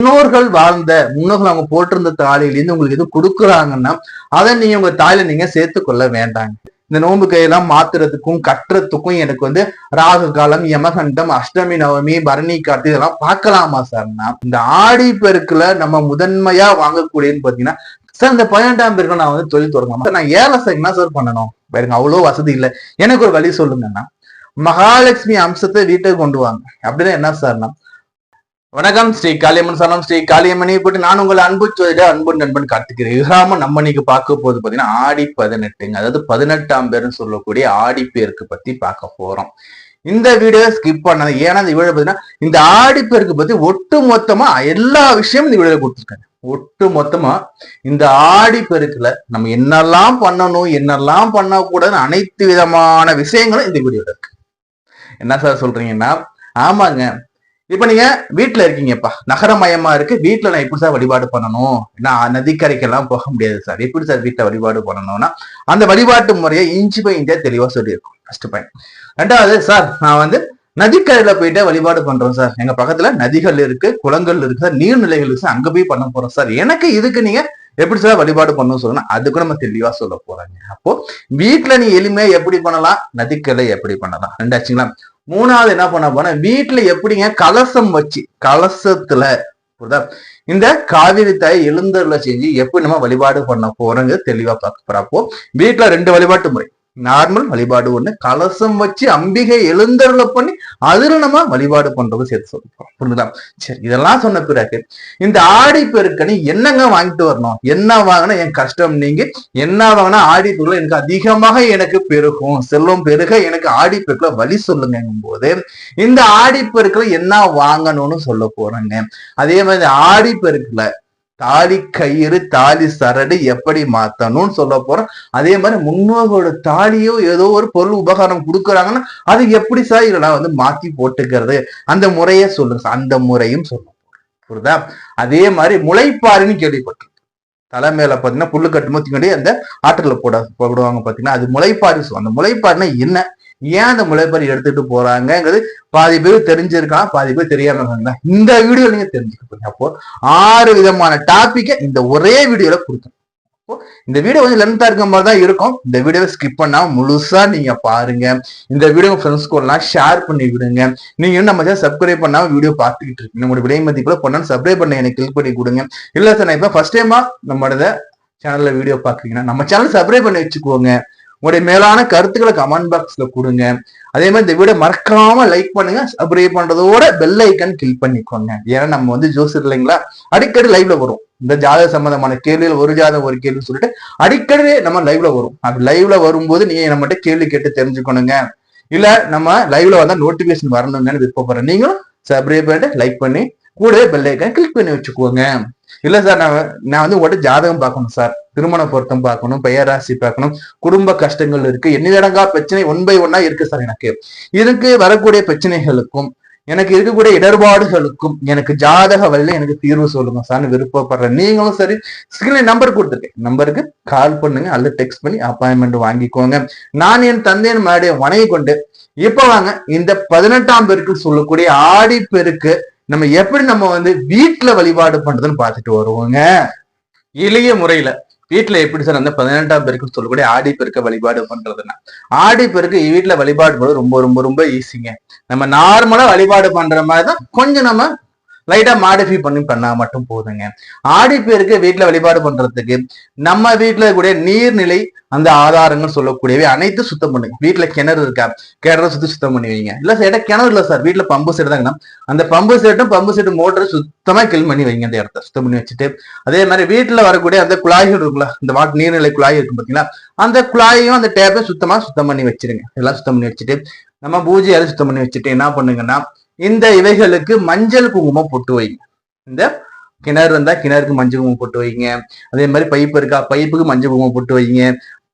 முன்னோர்கள் வாழ்ந்த முன்னோர்கள் அவங்க போட்டிருந்த தாலியிலேருந்து உங்களுக்கு எதுவும் கொடுக்குறாங்கன்னா அதை நீங்க உங்க தாயில நீங்க சேர்த்து கொள்ள வேண்டாங்க. இந்த நோன்பு கையெல்லாம் மாத்துறதுக்கும் கட்டுறதுக்கும் எனக்கு வந்து ராகு காலம் யமகண்டம் அஷ்டமி நவமி பரணி கார்த்தி இதெல்லாம் பார்க்கலாமா சார்னா இந்த ஆடி பெருக்குல நம்ம முதன்மையா வாங்கக்கூடியன்னு பாத்தீங்கன்னா சார் இந்த பதினெட்டாம் பேருக்கு நான் வந்து தொழில் தொடங்கலாமா நான் ஏழை சார் என்ன சார் பண்ணணும். பாருங்க அவ்வளோ வசதி இல்லை. எனக்கு ஒரு வழி சொல்லுங்கன்னா மகாலட்சுமி அம்சத்தை வீட்டுக்கு கொண்டு வாங்க. அப்படின்னா என்ன சார்னா வணக்கம் ஸ்ரீ காளியம்மன் சனம் ஸ்ரீ காளியம்மனை போட்டு நான் உங்கள் அன்பு சொல்லிட்டு அன்பு நண்பன் கார்த்திக்கிறேன் இல்லாம நம்ம இன்னைக்கு பார்க்க போது பாத்தீங்கன்னா ஆடி பதினெட்டுங்க. அதாவது பதினெட்டாம் பேர்னு சொல்லக்கூடிய ஆடி பேருக்கு பத்தி பார்க்க போறோம். இந்த வீடியோ ஸ்கிப் பண்ணது ஏன்னா இந்த வீடியோ பாத்தீங்கன்னா இந்த ஆடி பேருக்கு பத்தி ஒட்டு மொத்தமா எல்லா விஷயமும் இந்த வீடியோ கொடுத்துருக்காங்க. ஒட்டு மொத்தமா இந்த ஆடி பெருக்குல நம்ம என்னெல்லாம் பண்ணணும் என்னெல்லாம் பண்ணக்கூடாதுன்னு அனைத்து விதமான விஷயங்களும் இந்த வீடியோல இருக்கு. என்ன சார் சொல்றீங்கன்னா ஆமாங்க. இப்ப நீங்க வீட்டுல இருக்கீங்கப்பா. நகரமயமா இருக்கு. வீட்டுல நான் எப்படி சார் வழிபாடு பண்ணணும்? நான் நதிக்கரைக்கெல்லாம் போக முடியாது சார். எப்படி சார் வீட்டுல வழிபாடு பண்ணணும்னா அந்த வழிபாட்டு முறையை இன்ச்சு பை இன்ச்சியா தெளிவா சொல்லியிருக்கோம். ஃபர்ஸ்ட் பாயிண்ட் ரெண்டாவது சார் நான் வந்து நதிக்கரையில போயிட்டு வழிபாடு பண்றோம் சார். எங்க பக்கத்துல நதிகள் இருக்கு குளங்கள் இருக்கு சார். நீர்நிலைகள் இருக்கு சார். அங்க போய் பண்ண போறோம் சார். எனக்கு இதுக்கு நீங்க எப்படி சார் வழிபாடு பண்ணணும் சொல்லணும் அதுக்கு நம்ம தெளிவா சொல்ல போறாங்க. அப்போ வீட்டுல நீ எளிமையா எப்படி பண்ணலாம்? நதிக்கரை எப்படி பண்ணலாம்? ரெண்டாச்சுங்களா மூணாவது என்ன பண்ண போனா வீட்டுல எப்படிங்க? கலசம் வச்சு கலசத்துல புரியுதா? இந்த காவிரி தாய் செஞ்சு எப்படி நம்ம வழிபாடு பண்ண போறோங்க தெளிவா பார்க்க போறப்போ வீட்டுல ரெண்டு வழிபாட்டு முறை. நார்மல் வழிபாடு ஒண்ணு கலசம் வச்சு அம்பிகை எழுந்தருள பண்ணி அதுல நம்ம வழிபாடு பண்றது சேர்த்து சொல்றோம் புரியுதா சரி இதெல்லாம் சொன்ன பிறகு இந்த ஆடி பெருக்கணி என்னங்க வாங்கிட்டு வரணும்? என்ன வாங்கினா என் கஷ்டம் நீங்க என்ன வாங்கினா ஆடி பெருக்குல எனக்கு அதிகமாக எனக்கு பெருகும். செல்வம் பெருக எனக்கு ஆடி பெருக்குல வழி சொல்லுங்கும் போது இந்த ஆடி பெருக்குல என்ன வாங்கணும்னு சொல்ல போறேங்க. அதே மாதிரி ஆடி பெருக்குல தாலி கயிறு தாலி சரடு எப்படி மாத்தணும்னு சொல்ல போறோம். அதே மாதிரி முன்னோர்களோட தாலியோ ஏதோ ஒரு பொருள் உபகாரம் கொடுக்குறாங்கன்னா அது எப்படி சார் இதெல்லாம் வந்து மாத்தி போட்டுக்கிறது? அந்த முறையை சொல்லுங்க அந்த முறையும் சொல்ல புரியுதா? அதே மாதிரி முளைப்பாருன்னு கேள்விப்பட்டிருக்கேன். தலைமையில பாத்தீங்கன்னா புல்லு கட்டும்போது அந்த ஆற்றுல போட போடுவாங்க பாத்தீங்கன்னா அது முளைப்பாரி அந்த முளைப்பாருன்னா என்ன? ஏன் அந்த முளைப்பாரி எடுத்துட்டு போறாங்கிறது பாதி பேர் தெரிஞ்சிருக்கலாம் பாதி பேர் தெரியாம இருக்காங்க இந்த வீடியோ நீங்க தெரிஞ்சுக்க போறீங்க. அப்போ ஆறு விதமான டாபிக்கை இந்த ஒரே வீடியோல கொடுத்தோம் இந்த வீடியோ கொஞ்சம் லென்த்தா இருக்க மாதிரி தான் இருக்கும். இந்த வீடியோவை ஸ்கிப் பண்ணாம முழுசா நீங்க பாருங்க. இந்த வீடியோ ஃப்ரெண்ட்ஸ் கூடலாம் ஷேர் பண்ணி விடுங்க. நீங்க இன்னும் நம்ம சப்ஸ்கிரைப் பண்ணாம வீடியோ பார்த்துக்கிட்டு இருக்கு நம்மளுடைய விலை மதிப்புல பண்ணா சப்ஸ்கிரைப் பண்ண எனக்கு கிளிக் பண்ணி கொடுங்க. இல்ல சார் நான் இப்ப ஃபர்ஸ்ட் டைமா நம்மளோட சேனல்ல வீடியோ பாக்குறீங்கன்னா நம்ம சேனல் சப்ஸ்கிரைப் பண்ணி வச்சுக்கோங்க. உங்களுடைய மேலான கருத்துக்களை கமெண்ட் பாக்ஸ்ல கொடுங்க. அதே மாதிரி இந்த வீடியோ மறக்காம லைக் பண்ணுங்க சப்ஸ்கிரைப் பண்றதோட பெல் ஐக்கன் கிளிக் பண்ணிக்கோங்க. ஏன்னா நம்ம வந்து ஜோஸ் இல்லைங்களா? அடிக்கடி லைவ்ல வரும். இந்த ஜாதக சம்பந்தமான கேள்வியில் ஒரு ஜாதகம் ஒரு கேள்வி சொல்லிட்டு அடிக்கடி நம்ம லைவ்ல வரும். அப்படி லைவ்ல வரும்போது நீங்க நம்மகிட்ட கேள்வி கேட்டு தெரிஞ்சுக்கணுங்க. இல்ல நம்ம லைவ்ல வந்தா நோட்டிபிகேஷன் வரணுங்கன்னு விருப்பப்படுறேன் நீங்களும் சப்ஸ்கிரைப் பண்ணிட்டு லைக் பண்ணி கூடவே பெல் ஐக்கன் கிளிக் பண்ணி வச்சுக்கோங்க. இல்ல சார் நான் நான் வந்து உங்கள்கிட்ட ஜாதகம் பார்க்கணும் சார். திருமண பொருத்தம் பார்க்கணும் பெயர் ராசி பார்க்கணும் குடும்ப கஷ்டங்கள் இருக்கு எண்ணிலடங்கா பிரச்சனை ஒன் பை ஒன்னா இருக்கு சார் எனக்கு. இதுக்கு வரக்கூடிய பிரச்சனைகளுக்கும் எனக்கு இருக்கக்கூடிய இடர்பாடுகளுக்கும் எனக்கு ஜாதக வழியில எனக்கு தீர்வு சொல்லுங்க சார் விருப்பப்படுறேன் நீங்களும் சரி ஸ்கிரீன்ல நம்பர் கொடுத்துருக்கேன் நம்பருக்கு கால் பண்ணுங்க அல்லது டெக்ஸ்ட் பண்ணி அப்பாயின்மெண்ட் வாங்கிக்கோங்க. நான் என் தந்தையின் மேடைய வணங்கி கொண்டு இப்ப வாங்க இந்த பதினெட்டாம் பெருக்கு சொல்லக்கூடிய ஆடி பெருக்கு நம்ம எப்படி நம்ம வந்து வீட்டுல வழிபாடு பண்றதுன்னு பார்த்துட்டு வருவோங்க. எளிய முறையில வீட்டுல எப்படி சார் அந்த பதினெட்டாம் பெருக்கு சொல்லக்கூடிய ஆடி பெருக்க வழிபாடு பண்றதுன்னா ஆடி பெருக்கு வீட்டுல வழிபாடு பண்ணுறது ரொம்ப ரொம்ப ரொம்ப ஈஸிங்க நம்ம நார்மலா வழிபாடு பண்ற மாதிரி தான் கொஞ்சம் நம்ம லைட்டா மாடிஃபை பண்ணி பண்ணா மட்டும் போதுங்க. ஆடி பேருக்கு வீட்டுல வழிபாடு பண்றதுக்கு நம்ம வீட்டுல இருக்கக்கூடிய நீர்நிலை அந்த ஆதாரங்கள் சொல்லக்கூடியவை அனைத்தும் சுத்தம் பண்ணுங்க வீட்டுல கிணறு இருக்கா? கிணறு சுத்தி சுத்தம் பண்ணி வைங்க. இல்ல சார் இடம் கிணறு இல்ல சார்? வீட்டுல பம்பு செட் தாங்கன்னா அந்த பம்பு செட்டும் பம்பு செட்டு மோட்டர் சுத்தமா கிளீன் பண்ணி வைங்க அந்த இடத்த. சுத்தம் பண்ணி வச்சுட்டு அதே மாதிரி வீட்டுல வரக்கூடிய அந்த குழாய்கள் இருக்குல்ல இந்த வாட் நீர்நிலை குழாய் இருக்கும் பாத்தீங்களா? அந்த குழாயையும் அந்த டேப்பையும் சுத்தமா சுத்தம் பண்ணி வச்சிருங்க. எல்லாம் சுத்தம் பண்ணி வச்சுட்டு நம்ம பூஜை அறை சுத்தம் பண்ணி வச்சுட்டு என்ன பண்ணுங்கன்னா இந்த இவைகளுக்கு மஞ்சள் குங்குமம் போட்டு வைங்க. இந்த கிணறு இருந்தா கிணறுக்கு மஞ்சள் குங்குமம் போட்டு வைங்க. அதே மாதிரி பைப் இருக்கா பைப்புக்கு மஞ்சள் குங்குமம் போட்டு வைங்க.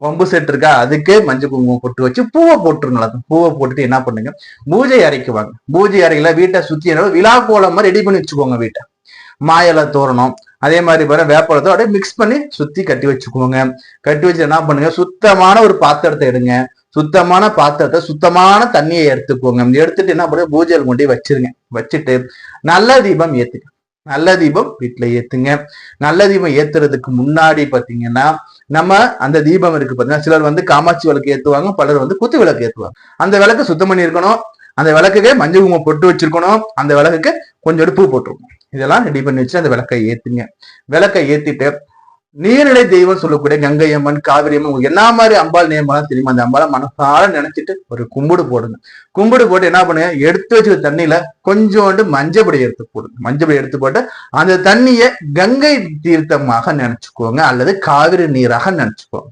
பம்பு செட் இருக்கா அதுக்கு மஞ்சள் குங்குமம் போட்டு வச்சு பூவை போட்டுருங்களா பூவை போட்டுட்டு என்ன பண்ணுங்க? பூஜை அறைக்கு வாங்க. பூஜை அறையில வீட்டை சுத்தி விழா கோலம் மாதிரி ரெடி பண்ணி வச்சுக்கோங்க வீட்டை. மாயில தோரணம் அதே மாதிரி வர வேப்பலத்தோ அப்படியே மிக்ஸ் பண்ணி சுத்தி கட்டி வச்சுக்கோங்க. கட்டி வச்சு என்ன பண்ணுங்க? சுத்தமான ஒரு பாத்திரத்தை எடுங்க. சுத்தமான பாத்திரத்தை சுத்தமான தண்ணியை எடுத்துக்கோங்க. எடுத்துட்டு என்ன பண்ணுங்க? பூஜையில் கொண்டு போய் வச்சிருங்க. வச்சுட்டு நல்ல தீபம் ஏத்துங்க நல்ல தீபம் வீட்டுல ஏத்துங்க. நல்ல தீபம் ஏத்துறதுக்கு முன்னாடி பாத்தீங்கன்னா நம்ம அந்த தீபம் இருக்கு பாத்தீங்கன்னா சிலர் வந்து காமாட்சி விளக்கு ஏத்துவாங்க பலர் வந்து குத்து விளக்கு ஏத்துவாங்க. அந்த விளக்கு சுத்தம் பண்ணி இருக்கணும் அந்த விளக்குக்கு மஞ்சள் குங்குமம் பொட்டு வச்சிருக்கணும். அந்த விளக்குக்கு கொஞ்சோடு பூ போட்டிருக்கணும். இதெல்லாம் ரெடி பண்ணி வச்சு அந்த விளக்கை ஏத்துங்க. விளக்கை ஏத்திட்டு நீர்நிலை தெய்வம் சொல்லக்கூடிய கங்கை அம்மன் காவிரி அம்மன் உங்களுக்கு என்ன மாதிரி அம்பாள் நேமெல்லாம் தெரியுமா? அந்த அம்பாளை மனசார நினைச்சிட்டு ஒரு கும்பிடு போடுங்க. கும்பிடு போட்டு என்ன பண்ணுங்க? எடுத்து வச்ச தண்ணியில கொஞ்சோண்டு மஞ்சப்படி எடுத்து போடுங்க. மஞ்சப்படி எடுத்து போட்டு அந்த தண்ணியை கங்கை தீர்த்தமாக நினைச்சுக்கோங்க. அல்லது காவிரி நீராக நினைச்சுக்கோங்க.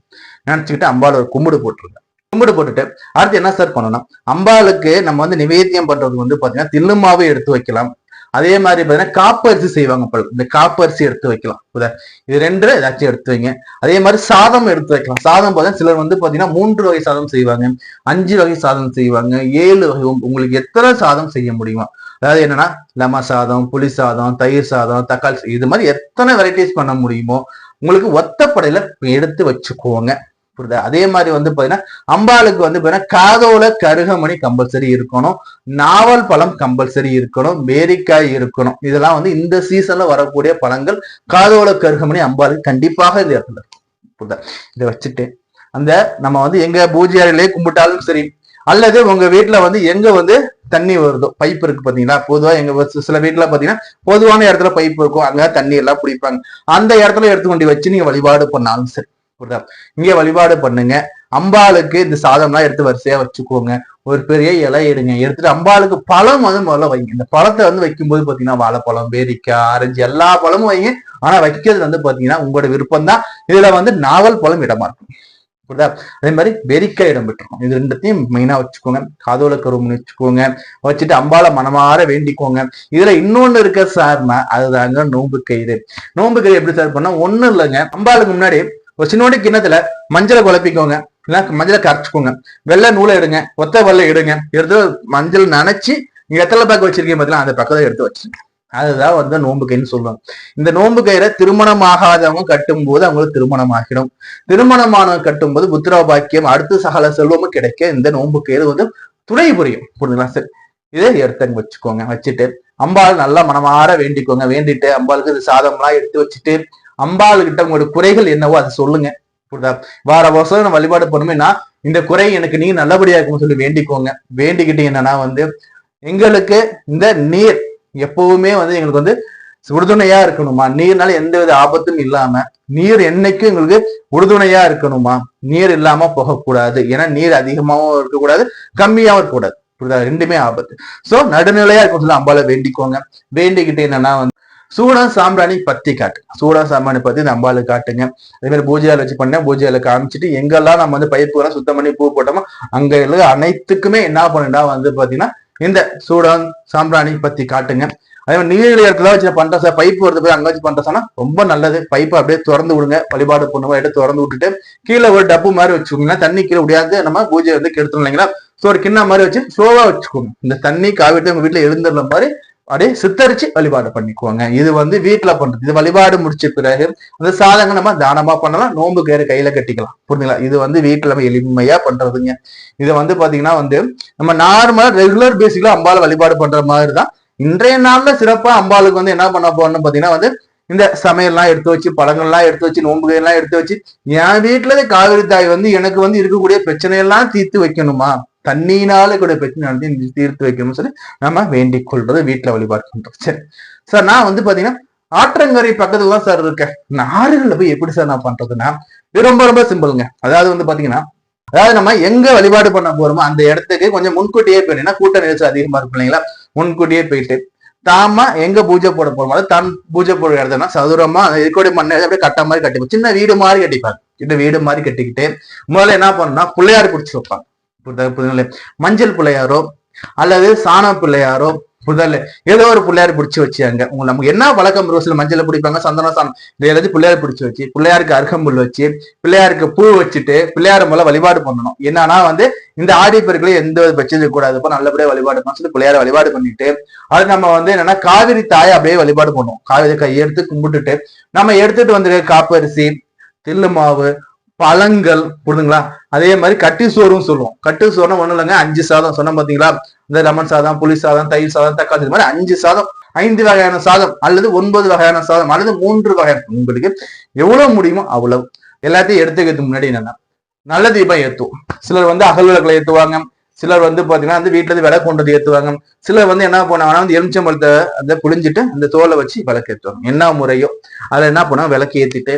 நினைச்சுக்கிட்டு அம்பாள் ஒரு கும்பிடு போட்டுருங்க. கும்பிடு போட்டுட்டு அடுத்து என்ன சார் பண்ணணும்? அம்பாளுக்கு நம்ம வந்து நிவேத்தியம் பண்றது வந்து பாத்தீங்கன்னா தில்லுமாவே எடுத்து வைக்கலாம். அதே மாதிரி பார்த்தீங்கன்னா காப்பரிசி செய்வாங்க போல. இந்த காப்பரிசி எடுத்து வைக்கலாம். இது ரெண்டு ஏதாச்சும் எடுத்து வைங்க. அதே மாதிரி சாதம் எடுத்து வைக்கலாம். சாதம் பார்த்தீங்கன்னா சிலர் வந்து பார்த்தீங்கன்னா மூன்று வகை சாதம் செய்வாங்க. அஞ்சு வகை சாதம் செய்வாங்க. ஏழு வகை உங்களுக்கு எத்தனை சாதம் செய்ய முடியுமா. அதாவது என்னன்னா லெமன் சாதம் புளி சாதம் தயிர் சாதம் தக்காளி சாதம், இது மாதிரி எத்தனை வெரைட்டிஸ் பண்ண முடியுமோ உங்களுக்கு ஒத்தப்படையில எடுத்து வச்சுக்கோங்க. புரியுதா? அதே மாதிரி வந்து பாத்தீங்கன்னா அம்பாளுக்கு வந்து பாத்தீங்கன்னா காதோல கருகமணி கம்பல்சரி இருக்கணும். நாவல் பழம் கம்பல்சரி இருக்கணும். மேரிக்காய் இருக்கணும். இதெல்லாம் வந்து இந்த சீசன்ல வரக்கூடிய பழங்கள் காதோல கருகமணி அம்பாளுக்கு கண்டிப்பாக இந்த இடத்துல புரியுதா? இதை வச்சுட்டு அந்த நம்ம வந்து எங்க பூஜை அறையிலே கும்பிட்டாலும் சரி அல்லது உங்க வீட்டுல வந்து எங்க வந்து தண்ணி வருதோ பைப் இருக்கு பாத்தீங்களா? பொதுவா எங்க சில வீட்டுல பாத்தீங்கன்னா பொதுவான இடத்துல பைப் இருக்கும். அங்க தண்ணி எல்லாம் பிடிப்பாங்க அந்த இடத்துல எடுத்து கொண்டு வச்சு நீங்க வழிபாடு பண்ணாலும் சரி. புரியுதா இங்க வழிபாடு பண்ணுங்க. அம்பாளுக்கு இந்த சாதம்லாம் எடுத்து வரிசையா வச்சுக்கோங்க. ஒரு பெரிய இலை எடுங்க. எடுத்துட்டு அம்பாளுக்கு பழம் வந்து முதல்ல வைங்க. இந்த பழத்தை வந்து வைக்கும்போது பாத்தீங்கன்னா வாழைப்பழம் பேரிக்காய் ஆரஞ்சு எல்லா பழமும் வைங்க. ஆனா வைக்கிறது வந்து பாத்தீங்கன்னா உங்களோட விருப்பம் தான் இதுல வந்து நாவல் பழம் இடமா இருக்கும். புரியுதா அதே மாதிரி பெரிக்காய் இடம் பெற்றிருக்கும் இது ரெண்டுத்தையும் மெயினா வச்சுக்கோங்க. காதோல கருமணி வச்சுக்கோங்க. வச்சுட்டு அம்பால மனமாற வேண்டிக்கோங்க. இதுல இன்னொன்னு இருக்க சார்னா அதுதாங்க நோன்பு கயிறு நோன்பு கயிறு எப்படி சார் பண்ணா ஒண்ணும் இல்லைங்க. அம்பாளுக்கு முன்னாடி ஒரு சின்னோட கிண்ணத்துல மஞ்சளை குழப்பிக்கோங்க. இல்லைன்னா மஞ்சளை கரைச்சிக்கோங்க. வெள்ளை நூலை எடுங்க. ஒத்த வெள்ளை எடுங்க. எடுத்து மஞ்சள் நினைச்சு நீங்க எத்தனை பக்கம் வச்சிருக்கீங்க பார்த்தீங்களா அந்த பக்கத்தை எடுத்து வச்சிருங்க. அதுதான் வந்து நோன்பு கைன்னு சொல்லுவாங்க. இந்த நோன்பு கயிறை திருமணம் ஆகாதவங்க கட்டும் போது அவங்களுக்கு திருமணம் ஆகிடும் திருமணமானவங்க கட்டும் போது புத்திர பாக்கியம் அடுத்து சகல செல்வமும் கிடைக்க இந்த நோன்பு கயிறு வந்து துணை புரியும். புரியுதுங்களா சரி? இதை எடுத்தங்க வச்சுக்கோங்க. வச்சுட்டு அம்பாள் நல்லா மனமாற வேண்டிக்கோங்க. வேண்டிட்டு அம்பாளுக்கு இது சாதம்லாம் எடுத்து வச்சுட்டு அம்பாள் கிட்ட உங்களோட குறைகள் என்னவோ அதை சொல்லுங்க புரியுதா? வார வருஷம் நான் வழிபாடு பண்ணுமேன்னா இந்த குறை எனக்கு நீங்க நல்லபடியா இருக்கும்னு சொல்லி வேண்டிக்கோங்க. வேண்டிக்கிட்டு என்னன்னா வந்து எங்களுக்கு இந்த நீர் எப்பவுமே வந்து எங்களுக்கு வந்து உறுதுணையா இருக்கணுமா? நீர்னால எந்த வித ஆபத்தும் இல்லாம நீர் என்னைக்கும் எங்களுக்கு உறுதுணையா இருக்கணுமா? நீர் இல்லாம போகக்கூடாது. ஏன்னா நீர் அதிகமாவும் இருக்கக்கூடாது கம்மியாவும் இருக்கக்கூடாது. புரியுதா? ரெண்டுமே ஆபத்து. சோ நடுநிலையா இருக்கும் சொல்லி அம்பால வேண்டிக்கோங்க. வேண்டிக்கிட்டு என்னன்னா சூடா சாம்பிராணி பத்தி காட்டு. சூடா சாம்பிராணி பத்தி இந்த அம்பாளுக்கு காட்டுங்க. அதே மாதிரி பூஜையால வச்சு பண்ண பூஜையால காமிச்சிட்டு எங்கெல்லாம் நம்ம வந்து பைப்புலாம் சுத்தம் பண்ணி பூ போட்டோமோ அங்க அனைத்துக்குமே என்ன பண்ணுடா வந்து பாத்தீங்கன்னா இந்த சூடான் சாம்பிராணி பத்தி காட்டுங்க. அதே மாதிரி நீர் இடத்துல வச்சு பண்ற சார். பைப் வருது போய் அங்க வச்சு பண்ற ரொம்ப நல்லது. பைப்பை அப்படியே திறந்து விடுங்க. வழிபாடு பண்ணுவோம் எடுத்து திறந்து விட்டுட்டு கீழே ஒரு டப்பு மாதிரி வச்சுக்கோங்கன்னா தண்ணி கீழே முடியாது நம்ம பூஜை வந்து கெடுத்துடும் இல்லைங்களா? ஸோ ஒரு கிண்ண மாதிரி வச்சு ஸ்லோவா வச்சுக்கோங்க. இந்த தண்ணி காவிட்டு உங்க வீட்டுல எழுந்துடுற மாதிரி அப்படியே சித்தரிச்சு வழிபாடு பண்ணிக்குவாங்க. இது வந்து வீட்டுல பண்றது. இது வழிபாடு முடிச்ச பிறகு அந்த சாதங்கள் நம்ம தானமா பண்ணலாம் நோன்பு கயிறு கையில கட்டிக்கலாம். புரிஞ்சுங்களா? இது வந்து வீட்டுல நம்ம எளிமையா பண்றதுங்க. இது வந்து பாத்தீங்கன்னா வந்து நம்ம நார்மலா ரெகுலர் பேசிக்ல அம்பால வழிபாடு பண்ற மாதிரி தான் இன்றைய நாள்ல சிறப்பா அம்பாளுக்கு வந்து என்ன பண்ண போறோம்னு பாத்தீங்கன்னா வந்து இந்த சமையல்லாம் எடுத்து வச்சு பழங்கள்லாம் எடுத்து வச்சு நோன்பு எல்லாம் எடுத்து வச்சு என் வீட்டுல காவிரி தாய் வந்து எனக்கு வந்து இருக்கக்கூடிய பிரச்சனையெல்லாம் தீர்த்து வைக்கணுமா? தண்ணியினால கூட பிரச்சனை நடத்தி தீர்த்து வைக்கணும்னு சொல்லி நம்ம வேண்டிக் கொள்றது வீட்டுல வழிபாடு சரி. சார் நான் வந்து பாத்தீங்கன்னா ஆற்றங்கரை பக்கத்துல தான் சார் இருக்கேன். நான் போய் எப்படி சார் நான் பண்றதுன்னா இது ரொம்ப ரொம்ப சிம்பிளுங்க அதாவது வந்து பாத்தீங்கன்னா அதாவது நம்ம எங்க வழிபாடு பண்ண போறோமோ அந்த இடத்துக்கு கொஞ்சம் முன்கூட்டியே போயிட்டீங்கன்னா கூட்ட நெரிசல் அதிகமா இருக்கும் இல்லைங்களா? முன்கூட்டியே போயிட்டு தாமா எங்க பூஜை போட போறோமோ அதாவது தான் பூஜை போடுற இடத்துனா சதுரமா இருக்கக்கூடிய மண்ணை அப்படியே கட்ட மாதிரி கட்டிப்போம் சின்ன வீடு மாதிரி கட்டிப்பாங்க சின்ன வீடு மாதிரி கட்டிக்கிட்டு முதல்ல என்ன பண்ணணும்னா பிள்ளையார் பிடிச்சி வைப்பாங்க. புரியுதுங்களா? மஞ்சள் பிள்ளையாரோ அல்லது சாண பிள்ளையாரோ புதல்ல ஏதோ ஒரு பிள்ளையார் பிடிச்சி வச்சாங்க உங்க நமக்கு என்ன வழக்கம்? ரோஸ்ல மஞ்சள் பிடிப்பாங்க சந்தன சாணம். இது எல்லாத்தையும் பிள்ளையார் பிடிச்சி வச்சு பிள்ளையாருக்கு அருகம்புல் வச்சு பிள்ளையாருக்கு பூ வச்சுட்டு பிள்ளையார் மூலம் வழிபாடு பண்ணணும். என்னன்னா வந்து இந்த ஆடி பெருக்களை எந்த ஒரு பிரச்சனையும் கூடாது இப்போ நல்லபடியா வழிபாடு பண்ணணும். சொல்லி பிள்ளையார வழிபாடு பண்ணிட்டு அது நம்ம வந்து என்னன்னா காவிரி தாயை அப்படியே வழிபாடு பண்ணுவோம். காவிரி கையெடுத்து கும்பிட்டுட்டு நம்ம எடுத்துட்டு வந்திருக்க காப்பரிசி தில்லு மாவு பழங்கள் புரிதுங்களா? அதே மாதிரி கட்டி சோறும் சொல்லுவோம். கட்டு சோறுனா ஒண்ணும் இல்லைங்க. அஞ்சு சாதம் சொன்னோம் பாத்தீங்களா? இந்த லெமன் சாதம் புளி சாதம் தயிர் சாதம் தக்காளி இது மாதிரி அஞ்சு சாதம். ஐந்து வகையான சாதம் அல்லது ஒன்பது வகையான சாதம் அல்லது மூன்று வகையான உங்களுக்கு எவ்வளவு முடியுமோ அவ்வளவு. எல்லாத்தையும் எடுத்துக்கிறதுக்கு முன்னாடி என்னன்னா நல்ல தீபம் ஏற்றுவோம் சிலர் வந்து அகல் விளக்குல ஏற்றுவாங்க சிலர் வந்து பாத்தீங்கன்னா வந்து வீட்டுல இருந்து விளக்கு கொண்டு வந்து சிலர் வந்து என்ன பண்ணுவாங்கன்னா வந்து எலுமிச்சம்பழத்தை அந்த புளிஞ்சிட்டு அந்த தோலை வச்சு விளக்கு ஏற்றுவாங்க என்ன முறையோ. அதுல என்ன பண்ணுவாங்க? விளக்கு ஏற்றிட்டு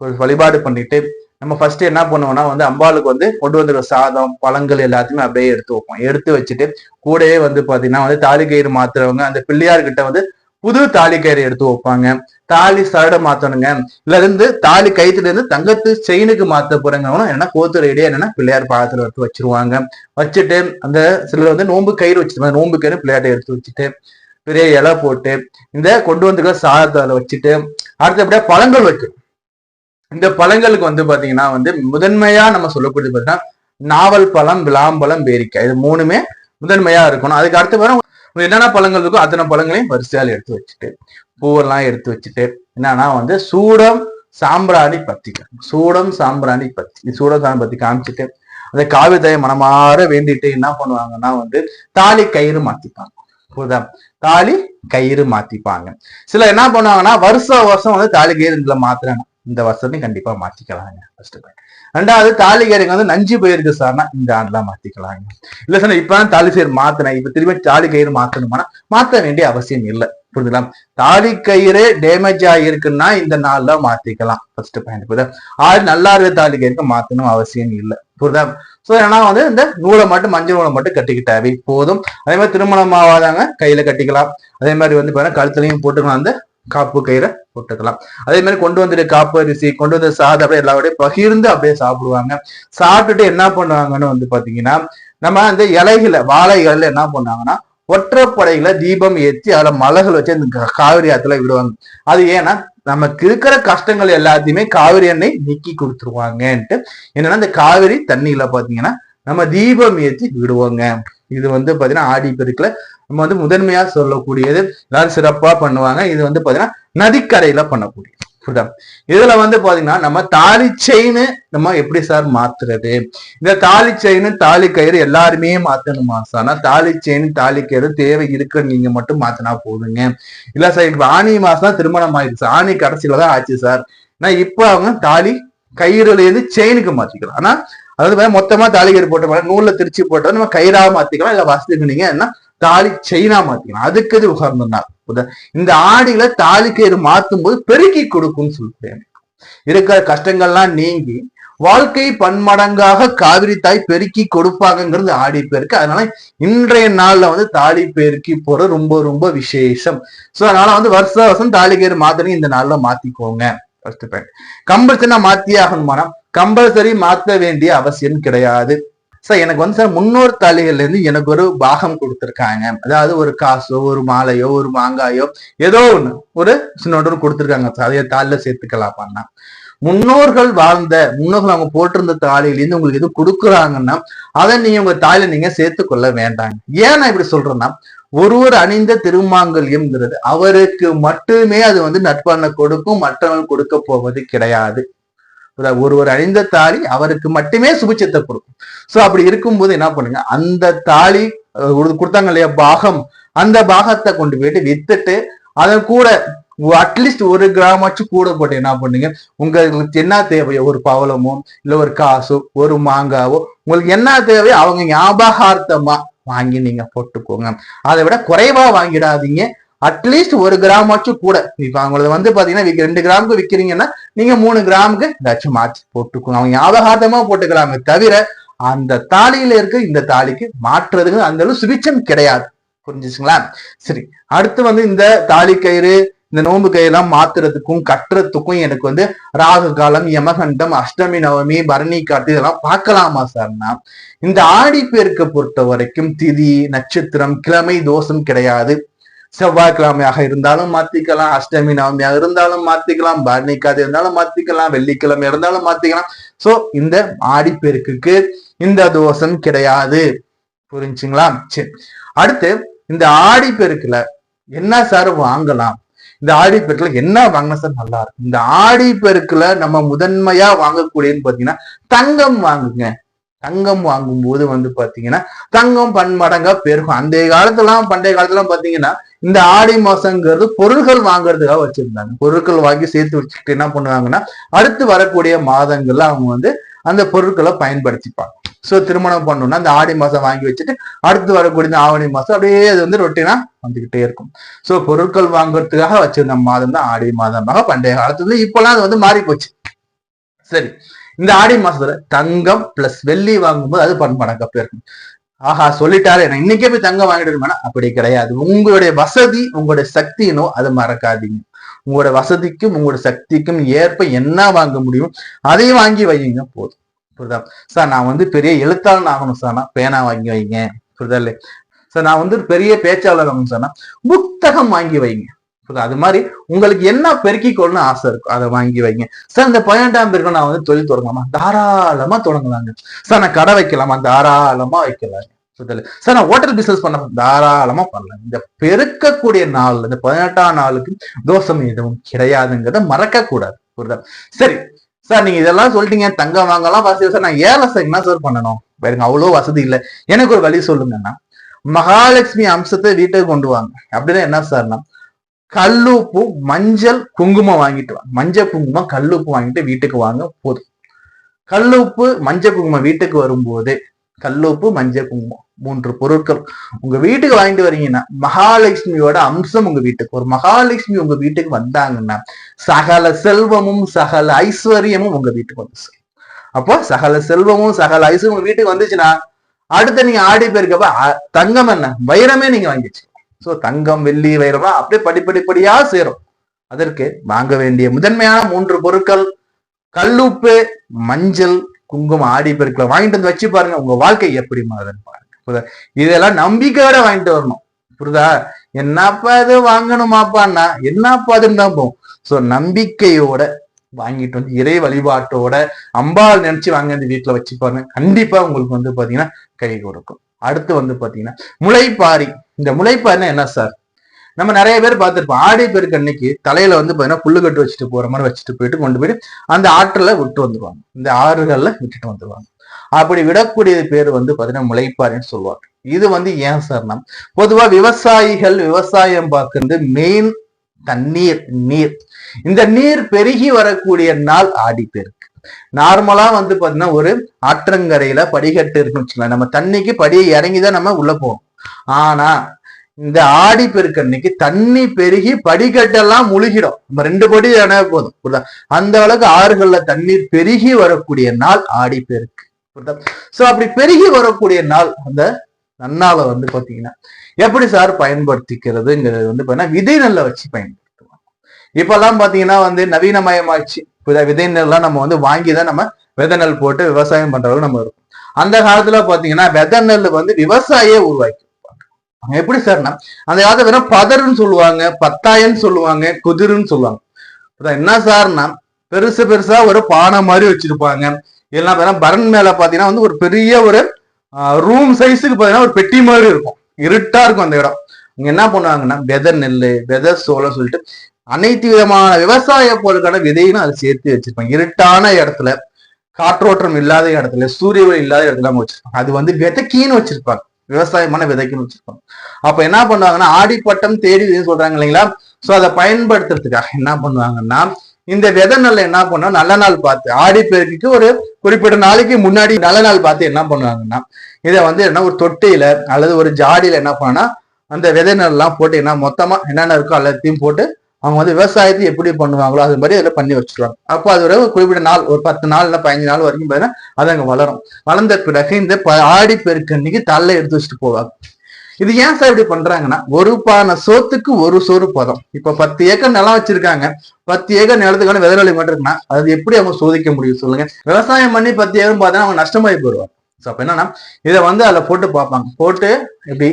ஒரு வழிபாடு பண்ணிட்டு நம்ம ஃபர்ஸ்ட் என்ன பண்ணுவோம்னா வந்து அம்பாளுக்கு வந்து கொண்டு வந்திருக்க சாதம் பழங்கள் எல்லாத்தையுமே அப்படியே எடுத்து வைப்போம். எடுத்து வச்சுட்டு கூடவே வந்து பாத்தீங்கன்னா வந்து தாலி கயிறு மாத்துறவங்க அந்த பிள்ளையார் கிட்ட வந்து புது தாலி கயிறு எடுத்து வைப்பாங்க. தாலி சரடை மாத்தணுங்க. இல்ல இருந்து தாலி கயிற்றுல இருந்து தங்கத்து செயினுக்கு மாத்த போறாங்க என்ன கோத்து ரெடியா என்னன்னா பிள்ளையார் பாதத்துல எடுத்து வச்சிருவாங்க. வச்சுட்டு அந்த சிலர் வந்து நோன்பு கயிறு வச்சுட்டு நோன்பு கயிறு பிள்ளையாட்டை எடுத்து வச்சுட்டு பெரிய இலை போட்டு இந்த கொண்டு வந்துக்கிற சாதத்தை வச்சுட்டு அடுத்தபடியா பழங்கள் வைக்கும். இந்த பழங்களுக்கு வந்து பாத்தீங்கன்னா வந்து முதன்மையா நம்ம சொல்லக்கூடியது பார்த்தீங்கன்னா நாவல் பழம் விளாம்பழம் பேரிக்காய். இது மூணுமே முதன்மையா இருக்கணும். அதுக்கு அடுத்து வரும் என்னென்ன பழங்கள் இருக்கோ அத்தனை பழங்களையும் வரிசையால் எடுத்து வச்சுட்டு பூவெல்லாம் எடுத்து வச்சுட்டு என்னன்னா வந்து சூடம் சாம்பிராணி பத்தி சூடம் சாம்பிராணி பத்தி சூடம் சாம்பிராணி பத்தி காமிச்சிட்டு அந்த காவிதய மனமாற வேண்டிட்டு என்ன பண்ணுவாங்கன்னா வந்து தாலி கயிறு மாத்திப்பாங்க. புரியுதா? தாலி கயிறு மாத்திப்பாங்க. சில என்ன பண்ணுவாங்கன்னா வருஷ வருஷம் வந்து தாலி கயிறு இதுல மாத்துறாங்க. இந்த வருஷத்தையும் கண்டிப்பா மாத்திக்கலாங்க ஃபர்ஸ்ட் பாயிண்ட் ரெண்டாவது தாலி கயிறுங்க வந்து நஞ்சு போயிருக்கு சார்னா இந்த ஆண்டுலாம் மாத்திக்கலாங்க. இல்ல சார் இப்ப தான் தாலி கயிறு மாத்தினேன். இப்ப திரும்பி தாலி கயிறு மாத்தணுமானா மாத்த வேண்டிய அவசியம் இல்லை. புரிஞ்சுக்கலாம் தாலி கயிறு டேமேஜ் ஆகிருக்குன்னா இந்த நாள்ல மாத்திக்கலாம் ஃபர்ஸ்ட் பாயிண்ட் புரியுதா? ஆறு நல்லா இருக்க தாலி கயிறுக்கு மாத்தணும் அவசியம் இல்லை. புரியுதா? சோ ஏன்னா வந்து இந்த நூலை மட்டும் மஞ்சள் நூலை மட்டும் கட்டிக்கிட்டாவே போதும். அதே மாதிரி திருமணம் ஆகாதாங்க கையில கட்டிக்கலாம். அதே மாதிரி வந்து பாருங்க கழுத்துலையும் போட்டுக்கலாம். அந்த காப்பு கயிறை போட்டுக்கலாம். அதே மாதிரி கொண்டு வந்துட்டு காப்பு அரிசி கொண்டு வந்து சாதம் அப்படியே எல்லாரோடய பகிர்ந்து அப்படியே சாப்பிடுவாங்க. சாப்பிட்டுட்டு என்ன பண்ணுவாங்கன்னு வந்து பாத்தீங்கன்னா நம்ம அந்த இலைகளை வாழை இலையில என்ன பண்ணுவாங்கன்னா ஒற்றைப்படைகளை தீபம் ஏற்றி அதுல மலர்கள் வச்சு அந்த காவிரி ஆத்துல விடுவாங்க. அது ஏன்னா நமக்கு இருக்கிற கஷ்டங்கள் எல்லாத்தையுமே காவிரி எண்ணெய் நீக்கி கொடுத்துருவாங்கன்ட்டு. என்னன்னா இந்த காவிரி தண்ணியில பாத்தீங்கன்னா நம்ம தீபம் ஏற்றி விடுவோங்க. இது வந்து பாத்தீங்கன்னா ஆடி பெருக்கில் நம்ம வந்து முதன்மையா சொல்லக்கூடியது எல்லாரும் சிறப்பா பண்ணுவாங்க. இது வந்து பாத்தீங்கன்னா நதிக்கரையில பண்ணக்கூடியது புரியுதா? இதுல வந்து பாத்தீங்கன்னா நம்ம தாலி செயின்னு நம்ம எப்படி சார் மாத்துறது? இந்த தாலி செயின் தாலி கயிறு எல்லாருமே மாத்தணுமா சார் ஆனா தாலி செயின் தாலி கயிறு தேவை இருக்கு நீங்க மட்டும் மாத்தினா போதுங்க. இல்ல சார் இப்ப ஆணி மாசம் தான் திருமணம் ஆயிடுச்சு. ஆணி கடைசியில தான் ஆச்சு சார் ஆனா இப்ப அவங்க தாலி கயிறுல இருந்து செயினுக்கு மாத்திக்கலாம் ஆனா அதாவது மொத்தமா தாலி கயிறு போட்ட நூல்ல திருச்சி போட்டா நம்ம கயிறா மாத்திக்கலாம். இல்ல வசதி நீங்க என்ன தாலி செயினா மாத்திக்கணும். அதுக்கு இது உகந்தம் தான் இந்த ஆடியில தாலி கயிறு மாத்தும் போது பெருக்கி கொடுக்கும்னு சொல்றேன். இருக்கிற கஷ்டங்கள்லாம் நீங்கி வாழ்க்கை பன்மடங்காக காவிரி தாய் பெருக்கி கொடுப்பாங்கிறது ஆடி பேருக்கு. அதனால இன்றைய நாள்ல வந்து தாலி பெருக்கி போற ரொம்ப ரொம்ப விசேஷம். சோ அதனால வந்து வருஷ வருஷம் தாலி கயிறு மாத்தணும் இந்த நாள்ல மாத்திக்கோங்க. ஃபர்ஸ்ட் பாயிண்ட் கம்பல்சரி மாத்தி ஆகணுமானா கம்பல்சரி மாத்த வேண்டிய அவசியம் கிடையாது. சார் எனக்கு வந்து சார் முன்னோர் தாலிகள்ல இருந்து எனக்கு ஒரு பாகம் கொடுத்துருக்காங்க. அதாவது ஒரு காசோ ஒரு மாலையோ ஒரு மாங்காயோ ஏதோ ஒண்ணு. ஒரு சின்னோட கொடுத்துருக்காங்க. சார் அதைய தாலில சேர்த்துக்கலாமான்னா. முன்னோர்கள் வாழ்ந்த முன்னோர்கள் அவங்க போட்டிருந்த தாலியிலேருந்து உங்களுக்கு எதுவும் கொடுக்குறாங்கன்னா அதை நீங்க உங்க தாலில நீங்க சேர்த்து கொள்ள வேண்டாங்க. ஏன் நான் இப்படி சொல்றேன்னா ஒருவர் அணிந்த திருமாங்கல்யம்ங்கிறது அவருக்கு மட்டுமே அது வந்து நட்பண்ண கொடுக்கும் மற்றவர்கள் கொடுக்க போவது கிடையாது. ஒருவர் அணிந்த தாலி அவருக்கு மட்டுமே சுபிச்சத்தை கொடுக்கும். சோ அப்படி இருக்கும்போது என்ன பண்ணுங்க? அந்த தாலி ஒரு- கொடுத்தாங்க இல்லையா? பாகம். அந்த பாகத்தை கொண்டு போயிட்டு வித்துட்டு அதன் கூட அட்லீஸ்ட் ஒரு கிராமாச்சும் கூட போட்டு என்ன பண்ணுங்க? உங்களுக்கு என்ன தேவையோ ஒரு பவளமோ இல்ல ஒரு காசோ ஒரு மாங்காவோ உங்களுக்கு என்ன தேவையோ அவங்க ஞாபகார்த்தமா வாங்கி நீங்க போட்டுக்கோங்க. அதை விட குறைவா வாங்கிடாதீங்க. அட்லீஸ்ட் ஒரு கிராமாச்சும் கூட. இப்ப அவங்களது வந்து பாத்தீங்கன்னா விக்க- ரெண்டு கிராமுக்கு விக்கிறீங்கன்னா நீங்க மூணு கிராமுக்கு ஏதாச்சும் மாற்றி போட்டுக்கோங்க. அவங்க ஞாபகார்த்தமா போட்டுக்கலாமே தவிர அந்த தாலியில இருக்க இந்த தாலிக்கு மாற்றுறதுக்கு அந்த அளவு சுபிச்சம் கிடையாது. புரிஞ்சுச்சுங்களா? சரி. அடுத்து வந்து இந்த தாலி கயிறு இந்த நோன்பு கயிறுலாம் மாத்துறதுக்கும் கட்டுறதுக்கும் எனக்கு வந்து ராகு காலம் யமகண்டம் அஷ்டமி நவமி பரணி காட்டு இதெல்லாம் பார்க்கலாமா சார்னா இந்த ஆடி பேருக்கு பொறுத்த வரைக்கும் திதி நட்சத்திரம் கிழமை தோஷம் கிடையாது. செவ்வாய்க்கிழமையாக இருந்தாலும் மாத்திக்கலாம் அஷ்டமி நவமியாக இருந்தாலும் மாத்திக்கலாம் பரணிக்காது இருந்தாலும் மாத்திக்கலாம் வெள்ளிக்கிழமை இருந்தாலும் மாத்திக்கலாம். சோ இந்த ஆடிப்பெருக்குக்கு இந்த தோஷம் கிடையாது. புரிஞ்சுங்களா? சரி. அடுத்து இந்த ஆடிப்பெருக்குல என்ன சார் வாங்கலாம்? இந்த ஆடிப்பெருக்குல என்ன வாங்கினா சார் நல்லா இருக்கும்? இந்த ஆடிப்பெருக்குல நம்ம முதன்மையா வாங்கக்கூடியன்னு பாத்தீங்கன்னா தங்கம் வாங்குங்க. தங்கம் வாங்கும்போது வந்து பாத்தீங்கன்னா தங்கம் பன்மடங்கா பெருகும். அந்த காலத்துலாம் பண்டைய காலத்துலாம் பாத்தீங்கன்னா இந்த ஆடி மாசங்கிறது பொருள்கள் வாங்குறதுக்காக வச்சிருந்தாங்க. பொருட்கள் வாங்கி சேர்த்து வச்சுக்கிட்டு என்ன பண்ணுவாங்கன்னா அடுத்து வரக்கூடிய மாதங்கள்ல அவங்க வந்து அந்த பொருட்களை பயன்படுத்திப்பாங்க. சோ திருமணம் பண்ணணும்னா அந்த ஆடி மாசம் வாங்கி வச்சுட்டு அடுத்து வரக்கூடிய இந்த ஆவணி மாசம் அப்படியே அது வந்து ரொட்டீனா வந்துகிட்டே இருக்கும். சோ பொருட்கள் வாங்குறதுக்காக வச்சிருந்த மாதம் தான் ஆடி மாதமாக பண்டைய காலத்துல இப்பெல்லாம் அது வந்து மாறி போச்சு சரி. இந்த ஆடி மாசத்துல தங்கம் பிளஸ் வெள்ளி வாங்கும்போது அது பண்பாடாக போயிருக்கும் ஆஹா சொல்லிட்டாரு நான் இன்னைக்கே போய் தங்கம் வாங்கிட்டு அப்படி கிடையாது. உங்களுடைய வசதி உங்களுடைய சக்தினோ அதை மறக்காதீங்க. உங்களோட வசதிக்கும் உங்களோட சக்திக்கும் ஏற்ப என்ன வாங்க முடியும் அதையும் வாங்கி வைங்க போதும். புரியுதா? சார் நான் வந்து பெரிய எழுத்தாளன் ஆகணும் சார். நான் பேனா வாங்கி வைங்க. புரியுதா இல்லை சார் நான் வந்து பெரிய பேச்சாளர் ஆகணும் சார். புத்தகம் வாங்கி வைங்க. அது மாதிரி உங்களுக்கு என்ன பெருக்கிக்கொள்ளணும் ஆசை இருக்கும் அதை வாங்கி வைங்க. சார் இந்த பதினெட்டாம் பேருக்கு நான் வந்து தொழில் தொடங்கலாமா? தாராளமா தொடங்கலாங்க. சார் நான் கடை வைக்கலாமா? தாராளமா வைக்கலாங்க. சார் நான் ஹோட்டல் பிசினஸ் பண்ண தாராளமா பண்ணலாம் இந்த பெருக்கக்கூடிய நாள் இந்த பதினெட்டாம் நாளுக்கு தோஷம் எதுவும் கிடையாதுங்கிறத மறக்க கூடாது புரியுதா? சரி. சார் நீங்க இதெல்லாம் சொல்லிட்டீங்க. தங்கம் வாங்கலாம் வசதி சார் நான் ஏழை சார் என்ன சார் பண்ணணும்? வேறுங்க அவ்வளோ வசதி இல்லை. எனக்கு ஒரு வழி சொல்லுங்கன்னா மகாலட்சுமி அம்சத்தை வீட்டுக்கு கொண்டு வாங்க. அப்படின்னா என்ன சார்னா கல்லுப்பு மஞ்சள் குங்குமம் வாங்கிட்டு வாங்க மஞ்சள் குங்குமம் கல்லுப்பு வாங்கிட்டு வீட்டுக்கு வாங்க போதும். கல்லுப்பு மஞ்சள் குங்குமம் வீட்டுக்கு வரும்போது கல்லுப்பு மஞ்சள் குங்குமம் மூன்று பொருட்கள். உங்க வீட்டுக்கு வாங்கிட்டு வரீங்கன்னா மகாலட்சுமியோட அம்சம் உங்க வீட்டுக்கு. ஒரு மகாலட்சுமி உங்க வீட்டுக்கு வந்தாங்கன்னா சகல செல்வமும் சகல ஐஸ்வர்யமும் உங்க வீட்டுக்கு வந்து அப்போ சகல செல்வமும் சகல ஐஸ்வர்யம் உங்க வீட்டுக்கு வந்துச்சுன்னா அடுத்து நீங்க ஆடி போயிருக்கப்ப அ- தங்கம் என்ன? வைரமே நீங்க வாங்கிச்சு சோ தங்கம் வெள்ளி வைரமா? அப்படியே படிப்படிப்படியா சேரும். அதற்கு வாங்க வேண்டிய முதன்மையான மூன்று பொருட்கள் கல்லுப்பு மஞ்சள் குங்குமம் ஆடி பெருக்களை வாங்கிட்டு வந்து வச்சு பாருங்க உங்க வாழ்க்கை எப்படி மாறுதுன்னு பாருங்க. புரியுதா? இதெல்லாம் நம்பிக்கையோட வாங்கிட்டு வரணும். புரியுதா? என்னப்பா இது வாங்கணுமாப்பான்னா என்னப்பா அதுன்னு தான் போகும். சோ நம்பிக்கையோட வாங்கிட்டு வந்து இறை வழிபாட்டோட அம்பாள் நினைச்சு வாங்க வந்து வீட்டுல வச்சு பாருங்க. கண்டிப்பா உங்களுக்கு வந்து பாத்தீங்கன்னா கை கொடுக்கும். அடுத்து வந்து பாத்தீங்கன்னா முளைப்பாரி. இந்த முளைப்பாரினா என்ன சார்? நம்ம நிறைய பேர் பார்த்திருப்போம். ஆடி பெருக்கு அன்னைக்கு தலையில வந்து பாத்தீங்கன்னா புல்லு கட்டு வச்சுட்டு போற மாதிரி வச்சுட்டு போயிட்டு கொண்டு போயிட்டு அந்த ஆற்றுல விட்டு வந்துருவாங்க. இந்த ஆறுகள்ல விட்டுட்டு வந்துருவாங்க. அப்படி விடக்கூடிய பேர் வந்து பாத்தீங்கன்னா முளைப்பாருன்னு சொல்லுவாங்க. இது வந்து ஏன் சார்னா பொதுவா விவசாயிகள் விவசாயம் பார்க்கறது மெயின் தண்ணீர் நீர். இந்த நீர் பெருகி வரக்கூடிய நாள் ஆடி பெருக்கு. நார்மலா வந்து பாத்தீங்கன்னா ஒரு ஆற்றங்கரையில படிக்கட்டு இருக்குன்னு வச்சுக்கலாம் நம்ம தண்ணிக்கு படியை இறங்கிதான் நம்ம உள்ள போவோம் ஆனா இந்த ஆடி பெருக்கு அன்னைக்கு தண்ணி பெருகி படிக்கட்டெல்லாம் முழுகிடும். நம்ம ரெண்டு படி இறங்கினா போதும் புரியுதா? அந்த அளவுக்கு ஆறுகள்ல தண்ணீர் பெருகி வரக்கூடிய நாள் ஆடி பெருக்கு புரியுதா? சோ அப்படி பெருகி வரக்கூடிய நாள் அந்த நன்னால வந்து பாத்தீங்கன்னா எப்படி சார் பயன்படுத்திக்கிறதுங்கிறது வந்து பாத்தீங்கன்னா விதை நெல்லை வச்சு பயன்படுத்துவாங்க. இப்பெல்லாம் பாத்தீங்கன்னா வந்து நவீனமயமாச்சு புரியுதா? விதை நெல்லாம் நம்ம வந்து வாங்கி தான் நம்ம விதை நெல் போட்டு விவசாயம் பண்றவங்க நம்ம இருக்கும். அந்த காலத்துல பாத்தீங்கன்னா விதை நெல் வந்து விவசாயியே உருவாக்கி எப்படி சார்னா அந்த காலத்துல வெறும் பதருன்னு சொல்லுவாங்க பத்தாயன்னு சொல்லுவாங்க குதிருன்னு சொல்லுவாங்க. என்ன சார்னா பெருசு பெருசா ஒரு பானை மாதிரி வச்சிருப்பாங்க. எல்லாம் பார்த்தீங்கன்னா பரன் மேல பாத்தீங்கன்னா வந்து ஒரு பெரிய ஒரு ரூம் சைஸுக்கு பாத்தீங்கன்னா ஒரு பெட்டி மாதிரி இருக்கும். இருட்டா இருக்கும் அந்த இடம். இங்க என்ன பண்ணுவாங்கன்னா வெதர் நெல் வெதர் சோளம் சொல்லிட்டு அனைத்து விதமான விவசாய பொருட்கான விதையும் அதை சேர்த்து வச்சிருப்பாங்க. இருட்டான இடத்துல காற்றோட்டம் இல்லாத இடத்துல சூரிய ஒளி இல்லாத இடத்துல வச்சிருப்பாங்க. அது வந்து விதைக்கின்னு வச்சிருப்பாங்க. விவசாயமான விதைக்குன்னு வச்சிருக்கோம். அப்ப என்ன பண்ணுவாங்கன்னா ஆடிப்பட்டம் தேடி சொல்றாங்க இல்லைங்களா? சோ அதை பயன்படுத்துறதுக்காக என்ன பண்ணுவாங்கன்னா இந்த விதை நல்ல என்ன பண்ணா நல்ல நாள் பார்த்து ஆடி பெருக்குக்கு ஒரு குறிப்பிட்ட நாளைக்கு முன்னாடி நல்ல நாள் பார்த்து என்ன பண்ணுவாங்கன்னா இதை வந்து என்ன ஒரு தொட்டியில அல்லது ஒரு ஜாடியில என்ன பண்ணா அந்த விதை நெல்லாம் போட்டு என்ன மொத்தமா என்னென்ன இருக்கோ எல்லாத்தையும் போட்டு அவங்க வந்து விவசாயத்தை எப்படி பண்ணுவாங்களோ அது மாதிரி அதில் பண்ணி வச்சிருவாங்க. அப்போ அது ஒரு குறிப்பிட்ட நாள் ஒரு பத்து நாள் இல்லை பதினஞ்சு நாள் வரைக்கும் பார்த்தீங்கன்னா அது அங்கே வளரும். வளர்ந்த பிறகு இந்த ப- ஆடி பெருக்கன்னைக்கு தள்ள எடுத்து வச்சுட்டு போவாங்க. இது ஏன் சார் இப்படி பண்றாங்கன்னா ஒரு பான சோத்துக்கு ஒரு சோறு பதம். இப்ப பத்து ஏக்கர் நிலம் வச்சிருக்காங்க. பத்து ஏக்கர் நிலத்துக்கான விதைநிலை மட்டும் இருக்குன்னா அது எப்படி அவங்க சோதிக்க முடியும் சொல்லுங்க. விவசாயம் பண்ணி பத்து ஏக்கர் பார்த்தா அவங்க நஷ்டமாயி போயிடுவாங்க. ஸோ அப்போ என்னன்னா இதை வந்து அதில் போட்டு பார்ப்பாங்க. போட்டு எப்படி?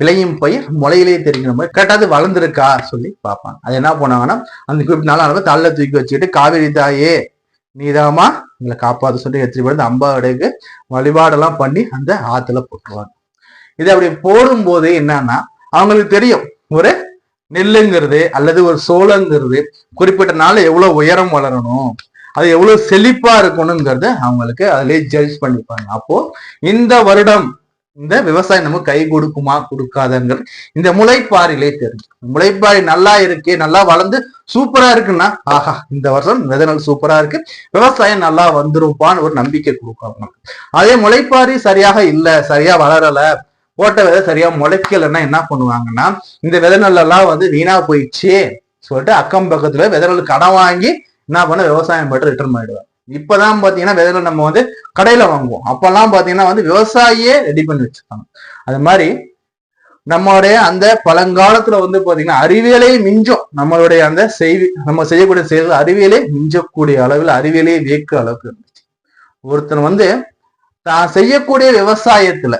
விளையும் பயிர் முளையிலேயே தெரிகிற மாதிரி கரெக்டாக வளர்ந்துருக்கா சொல்லி பார்ப்பாங்க. அது என்ன பண்ணுவாங்கன்னா அந்த குறிப்பிட்ட நாள் அளவு தள்ள தூக்கி வச்சுக்கிட்டு காவேரி தாயே நீதாமா எங்களை காப்பாத்து சொல்லி எடுத்துட்டு போய் அம்பாவுடையக்கு வழிபாடெல்லாம் பண்ணி அந்த ஆற்றுல போட்டுருவாங்க. இது அப்படி போடும்போது என்னன்னா அவங்களுக்கு தெரியும் ஒரு நெல்லுங்கிறது அல்லது ஒரு சோளங்கிறது குறிப்பிட்ட நாள் எவ்வளவு உயரம் வளரணும். அது எவ்வளவு செழிப்பா இருக்கணுங்கிறத அவங்களுக்கு அதிலே ஜட்ஜ் பண்ணிப்பாங்க. அப்போ இந்த வருடம் இந்த விவசாயம் நமக்கு கை கொடுக்குமா கொடுக்காதங்கிறது இந்த முளைப்பாரிலே தெரிஞ்சு முளைப்பாரி நல்லா இருக்கு நல்லா வளர்ந்து சூப்பரா இருக்குன்னா ஆஹா இந்த வருஷம் விதநல் சூப்பரா இருக்கு. விவசாயம் நல்லா வந்துருப்பான்னு ஒரு நம்பிக்கை கொடுக்காங்க அதே முளைப்பாரி சரியாக இல்ல சரியா வளரல போட்ட விதை சரியா முளைக்கலைன்னா என்ன பண்ணுவாங்கன்னா இந்த விதை நெல்லெல்லாம் வந்து வீணா போயிடுச்சு சொல்லிட்டு அக்கம் பக்கத்துல விதை நெல் கடன் வாங்கி என்ன பண்ண விவசாயம் பட்டு ரிட்டர்ன் பண்ணிடுவேன். இப்பதான் பாத்தீங்கன்னா விதை நம்ம வந்து கடையில வாங்குவோம். அப்பெல்லாம் பாத்தீங்கன்னா வந்து விவசாயியே ரெடி பண்ணி வச்சிருக்காங்க அது மாதிரி நம்மளுடைய அந்த பழங்காலத்துல வந்து பாத்தீங்கன்னா அறிவியலே மிஞ்சும். நம்மளுடைய அந்த செய்தி நம்ம செய்யக்கூடிய செயல் அறிவியலே மிஞ்சக்கூடிய அளவில் அறிவியலே வியக்க அளவுக்கு இருந்துச்சு. ஒருத்தன் வந்து தான் செய்யக்கூடிய விவசாயத்துல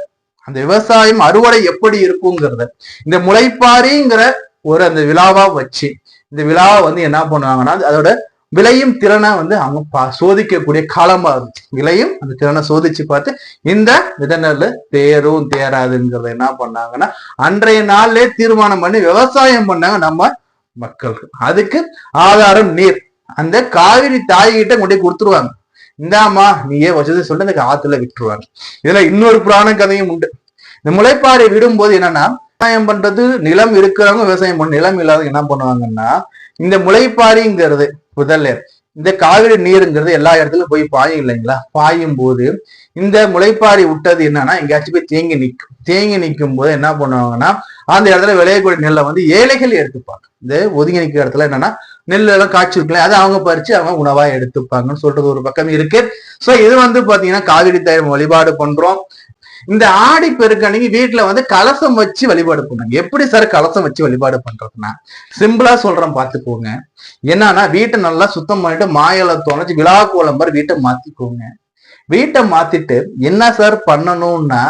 அந்த விவசாயம் அறுவடை எப்படி இருக்குங்கிறத இந்த முளைப்பாரிங்கிற ஒரு அந்த விழாவா வச்சு இந்த விழாவை வந்து என்ன பண்ணுவாங்கன்னா அதோட விலையும் திறனை வந்து அவங்க பா சோதிக்கக்கூடிய காலமா இருந்துச்சு. விலையும் அந்த திறனை சோதிச்சு பார்த்து இந்த விதநெல் தேரும் தேராதுங்கிறத என்ன பண்ணாங்கன்னா அன்றைய நாள்லயே தீர்மானம் பண்ணி விவசாயம் பண்ணாங்க நம்ம மக்களுக்கு. அதுக்கு ஆதாரம் நீர். அந்த காவிரி தாய்கிட்ட கொண்டு கொடுத்துருவாங்க. இந்தாமா நீயே வச்சது சொல்லிட்டு அந்த ஆத்துல விட்டுருவாங்க. இதுல இன்னொரு புராண கதையும் உண்டு. இந்த முளைப்பாறை விடும்போது என்னன்னா விவசாயம் பண்றது நிலம் இருக்கிறவங்க விவசாயம் பண்ண நிலம் இல்லாதவங்க என்ன பண்ணுவாங்கன்னா இந்த முளைப்பாரிங்கிறது முதல்ல இந்த காவிரி நீருங்கிறது எல்லா இடத்துலயும் போய் பாயும் இல்லைங்களா? பாயும் போது இந்த முளைப்பாரி விட்டது என்னன்னா எங்கேயாச்சும் போய் தேங்கி நிற்கும் தேங்கி நிற்கும் போது என்ன பண்ணுவாங்கன்னா அந்த இடத்துல விளையக்கூடிய நெல்லை வந்து ஏழைகள் எடுத்துப்பாங்க. இந்த ஒதுங்கி நிற்கிற இடத்துல என்னன்னா நெல் எல்லாம் காய்ச்சி இருக்கலாம் அதை அவங்க பறிச்சு அவங்க உணவா எடுத்துப்பாங்கன்னு சொல்றது ஒரு பக்கம் இருக்கு. சோ இது வந்து பாத்தீங்கன்னா காவிரி தாய் வழிபாடு பண்றோம். இந்த ஆடி பெருக்கணிக்கு வீட்டுல வந்து கலசம் வச்சு வழிபாடு பண்ணுங்க எப்படி சார் கலசம் வச்சு வழிபாடு பண்றதுன்னா சிம்பிளா சொல்றேன் பாத்துக்கோங்க என்னன்னா வீட்டை நல்லா சுத்தம் பண்ணிட்டு மாயில தொலைச்சு விழா கோலம் மாதிரி வீட்டை மாத்திக்கோங்க. வீட்டை மாத்திட்டு என்ன சார் பண்ணணும்னா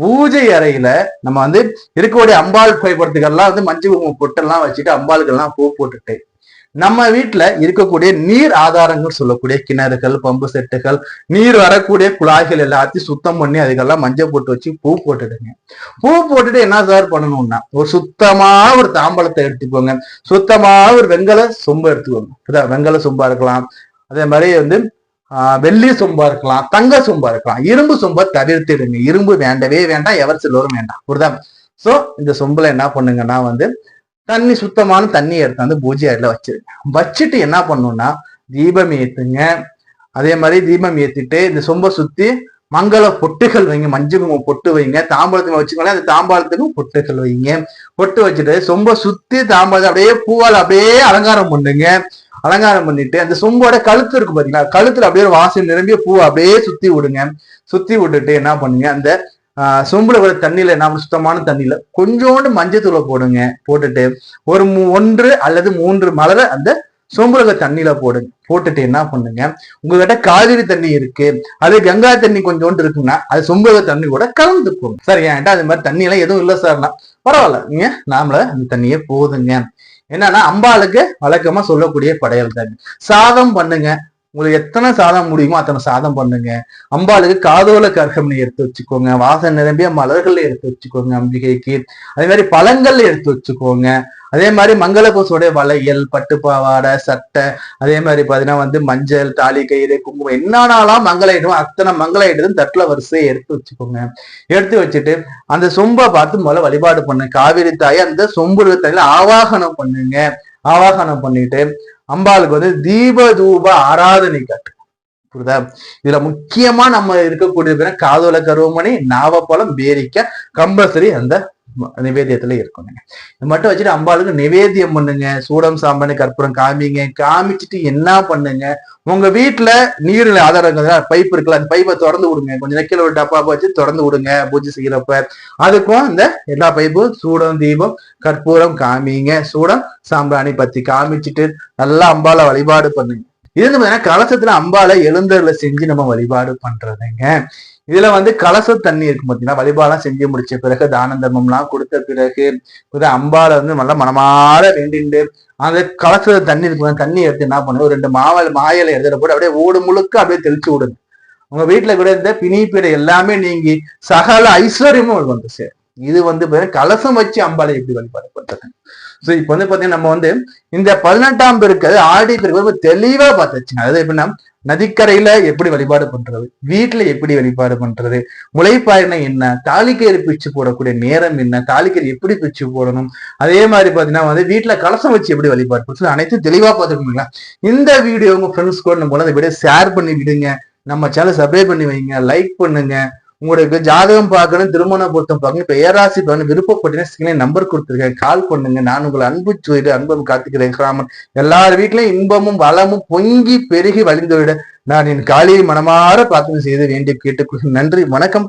பூஜை அறையில நம்ம வந்து இருக்கக்கூடிய அம்பாள் புகைப்படத்துக்கெல்லாம் வந்து மஞ்சள் குங்குமம் பொட்டெல்லாம் வச்சுட்டு அம்பாளுக்கெல்லாம் பூ போட்டுட்டு நம்ம வீட்டுல இருக்கக்கூடிய நீர் ஆதாரங்கள் சொல்லக்கூடிய கிணறுகள் பம்பு செட்டுகள் நீர் வரக்கூடிய குழாய்கள் எல்லாத்தையும் சுத்தம் பண்ணி அதுக்கெல்லாம் மஞ்சள் போட்டு வச்சு பூ போட்டுடுங்க. பூ போட்டுட்டு என்ன சார் பண்ணணும்னா ஒரு சுத்தமா ஒரு தாம்பழத்தை எடுத்துக்கோங்க. சுத்தமா ஒரு வெங்கல சொம்பு எடுத்துக்கோங்க. வெங்கல சொம்பா இருக்கலாம். அதே மாதிரி வந்து ஆஹ் வெள்ளி சொம்பா இருக்கலாம் தங்க சொம்பா இருக்கலாம். இரும்பு சொம்பை தவிர்த்திடுங்க. இரும்பு வேண்டவே வேண்டாம் எவர் சிலோரும் வேண்டாம். புரியுதா? சோ இந்த சொம்புல என்ன பண்ணுங்கன்னா வந்து தண்ணி சுத்தமான தண்ணி எடுத்து வந்து பூஜை அறையில வச்சிருங்க வச்சுட்டு என்ன பண்ணணும்னா தீபம் ஏத்துங்க. அதே மாதிரி தீபம் ஏத்திட்டு இந்த சொம்பை சுத்தி மங்கள பொட்டுகள் வைங்க. மஞ்சள் குங்குமம் பொட்டு வைங்க. தாம்பாளத்துக்கு வச்சுக்கோங்களேன் அந்த தாம்பாளத்துக்கும் பொட்டுகள் வைங்க. பொட்டு வச்சுட்டு சொம்ப சுத்தி தாம்பாளத்தை அப்படியே பூவால் அப்படியே அலங்காரம் பண்ணுங்க. அலங்காரம் பண்ணிட்டு அந்த சொம்போட கழுத்து இருக்கு பாத்தீங்களா? கழுத்துல அப்படியே வாசல் நிரம்பிய பூவை அப்படியே சுத்தி விடுங்க. சுத்தி விட்டுட்டு என்ன பண்ணுங்க அந்த சொம்புல கூட தண்ணியில நாம சுத்தமான தண்ணியில கொஞ்சோண்டு மஞ்சத்தூளை போடுங்க. போட்டுட்டு ஒரு ஒன்று அல்லது மூன்று மலரை அந்த சோம்புலக தண்ணியில போடுங்க போட்டுட்டு என்ன பண்ணுங்க? உங்ககிட்ட காவிரி தண்ணி இருக்கு. அது கங்கா தண்ணி கொஞ்சோண்டு இருக்குன்னா அது சொம்புலக தண்ணி கூட கலந்துக்கும் சார் ஏன்ட்டா அது மாதிரி தண்ணி எல்லாம் எதுவும் இல்லை சார்னா பரவாயில்ல. நீங்க நாமள அந்த தண்ணியே போதுங்க. என்னன்னா அம்பாளுக்கு வழக்கமா சொல்லக்கூடிய படையல் தண்ணி சாதம் பண்ணுங்க. உங்களுக்கு எத்தனை சாதம் முடியுமோ அத்தனை சாதம் பண்ணுங்க. அம்பாளுக்கு காதோல கர்க்கம்னி எடுத்து வச்சுக்கோங்க. வாசம் நிரம்பிய மலர்கள் எடுத்து வச்சுக்கோங்க அம்பிகைக்கு. அதே மாதிரி பழங்கள் எடுத்து வச்சுக்கோங்க. அதே மாதிரி மங்களபூசோடைய வளையல் பட்டு பாவாடை சட்டை. அதே மாதிரி பாத்தீங்கன்னா வந்து மஞ்சள் தாலி கயிறு குங்குமம் என்னன்னாலும் மங்கள ஐட்டம் அத்தனை மங்கள ஐட்டம் தட்டுல வரிசையை எடுத்து வச்சுக்கோங்க. எடுத்து வச்சுட்டு அந்த சொம்பை பார்த்து முதல்ல வழிபாடு பண்ணுங்க. காவிரி தாயை அந்த சொம்பு தண்ணியில ஆவாகனம் பண்ணுங்க. ஆவாகனம் பண்ணிட்டு அம்பாளுக்கு வந்து தீப தூப ஆராதனை காட்டு. புரியுதா? இதுல முக்கியமா நம்ம இருக்கக்கூடிய காதல காதோல கருவமணி நாவப்பழம் பேரிக்க கம்பல்சரி அந்த நிவேதியத்துல நிவேத்தியத்துல இருக்கணுங்க. இது மட்டும் வச்சுட்டு அம்பாளுக்கு நிவேத்தியம் பண்ணுங்க. சூடம் சாம்பன் கற்பூரம் காமிங்க. காமிச்சிட்டு என்ன பண்ணுங்க? உங்க வீட்டுல நீர்ல ஆதாரம் பைப் இருக்குல்ல அந்த பைப்பை திறந்து விடுங்க. கொஞ்சம் நெக்கில ஒரு டப்பா வச்சு திறந்து விடுங்க பூஜை செய்யறப்ப. அதுக்கும் அந்த எல்லா பைப்பும் சூடம் தீபம் கற்பூரம் காமிங்க. சூடம் சாம்பிராணி பத்தி காமிச்சிட்டு நல்லா அம்பாளை வழிபாடு பண்ணுங்க. இது வந்து பாத்தீங்கன்னா கலசத்துல அம்பாளை எழுந்தருளை செஞ்சு நம்ம வழிபாடு பண்றதுங்க. இதுல வந்து கலச தண்ணி இருக்கு பாத்தீங்கன்னா வழிபாடெல்லாம் செஞ்சு முடிச்ச பிறகு தான தர்மம்லாம் கொடுத்த பிறகு புது அம்பாளை வந்து நல்லா மனமாற வேண்டிண்டு அந்த கலச தண்ணி இருக்கு தண்ணி எடுத்து என்ன பண்ணும் ஒரு ரெண்டு மாவல் மாயலை எடுத்துட்டு போட்டு அப்படியே ஓடு முழுக்க அப்படியே தெளிச்சு விடுது உங்க வீட்டுல கூட இந்த பிணிப்பீடை எல்லாமே நீங்கி சகல ஐஸ்வர்யமும் வந்து சேரும் இது வந்து பாத்தீங்கன்னா கலசம் வச்சு அம்பாளை எப்படி வழிபாடு பண்றது? சோ இப்போ வந்து பாத்தீங்கன்னா நம்ம வந்து இந்த பதினெட்டாம் பெருக்கு ஆடி பெருக்கு ரொம்ப தெளிவா பார்த்துச்சுங்க அதாவது எப்படின்னா நதிக்கரையில எப்படி வழிபாடு பண்றது வீட்டுல எப்படி வழிபாடு பண்றது முளைப்பாயினா என்ன தாலிக்கயிறு பிச்சு போடக்கூடிய நேரம் என்ன தாலிக்கயிறு எப்படி பிச்சு போடணும் அதே மாதிரி பாத்தீங்கன்னா வந்து வீட்டுல கலசம் வச்சு எப்படி வழிபாடு பண்றது அனைத்தும் தெளிவா பார்த்துக்கணுங்களா இந்த வீடியோ உங்க ஃப்ரெண்ட்ஸ் கூட நம்ம அந்த வீடியோ ஷேர் பண்ணி விடுங்க நம்ம சேனல் சப்ஸ்கிரைப் பண்ணி வைங்க லைக் பண்ணுங்க. உங்களுக்கு ஜாதகம் பார்க்கணும் திருமண பொருத்தம் பார்க்கணும். இப்போ ஏராசி பார்க்கணும் விருப்பப்பட்டீங்கன்னா நம்பர் கொடுத்துருக்கேன். கால் பண்ணுங்க. நான் உங்களை அன்பு சொல்லிட்டு அன்பம் காத்துக்கிறேன். ராமன் எல்லார் வீட்லயும் இன்பமும் வளமும் பொங்கி பெருகி வழிந்து விட நான் என் காளியை மனமாற பிரார்த்தனை செய்து வேண்டிய கேட்டுக்கொள்கிறேன். நன்றி. வணக்கம்.